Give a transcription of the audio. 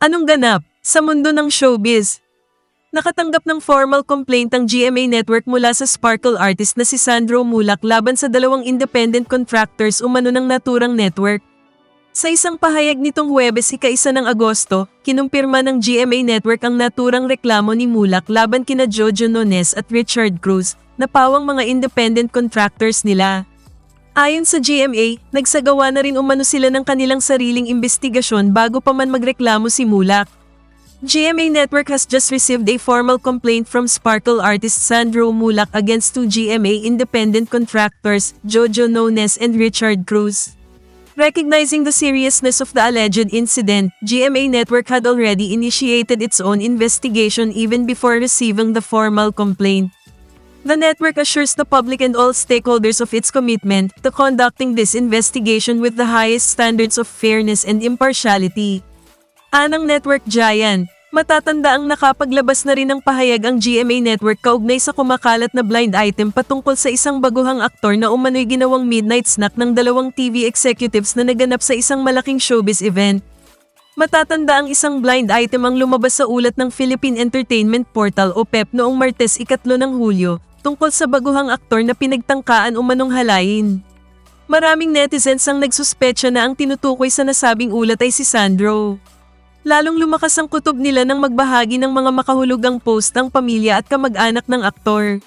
Anong ganap sa mundo ng showbiz? Nakatanggap ng formal complaint ang GMA Network mula sa Sparkle artist na si Sandro Mulak laban sa dalawang independent contractors umano ng naturang network. Sa isang pahayag nitong Huwebes ika-isa ng Agosto, kinumpirma ng GMA Network ang naturang reklamo ni Mulak laban kina Jojo Nones at Richard Cruz na pawang mga independent contractors nila. Ayon sa GMA, nagsagawa na rin umano sila ng kanilang sariling investigasyon bago pa man magreklamo si Mulak. GMA Network has just received a formal complaint from Sparkle artist Sandro Mulak against two GMA independent contractors, Jojo Nones and Richard Cruz. Recognizing the seriousness of the alleged incident, GMA Network had already initiated its own investigation even before receiving the formal complaint. The network assures the public and all stakeholders of its commitment to conducting this investigation with the highest standards of fairness and impartiality. Anang network giant, matatanda ang nakapaglabas na rin ng pahayag ang GMA Network kaugnay sa kumakalat na blind item patungkol sa isang baguhang aktor na umano'y ginawang midnight snack ng dalawang TV executives na naganap sa isang malaking showbiz event. Matatanda ang isang blind item ang lumabas sa ulat ng Philippine Entertainment Portal o PEP noong Martes ikatlo ng Hulyo, tungkol sa baguhang aktor na pinagtangkaan umanong halayin. Maraming netizens ang nagsuspecha na ang tinutukoy sa nasabing ulat ay si Sandro. Lalong lumakas ang kutob nila nang magbahagi ng mga makahulugang post ang pamilya at kamag-anak ng aktor.